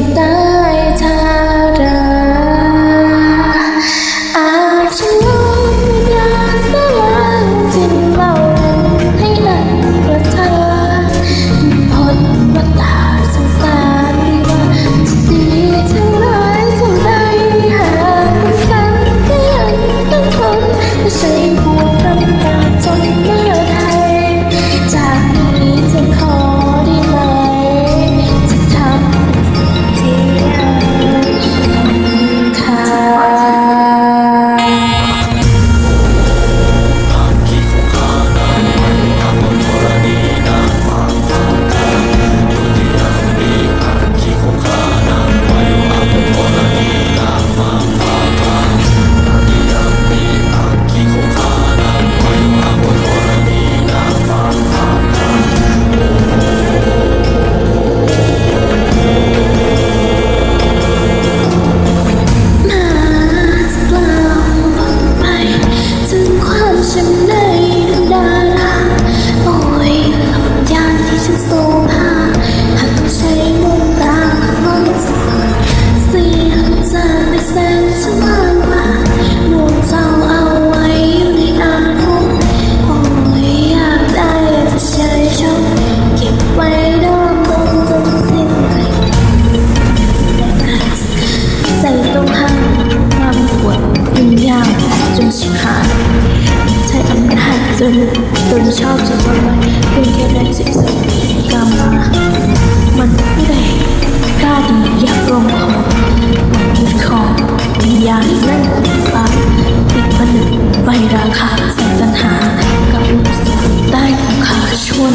kita ผมชอบจะหรับมันเป็นแค่แรงสิสกามามันไม่ได้กล้าดีอยากลงคอมีคอวิยาณนั่นปากปิดผนึกใบราคาแสนตันหากับลูกสาวใต้ของขาชวน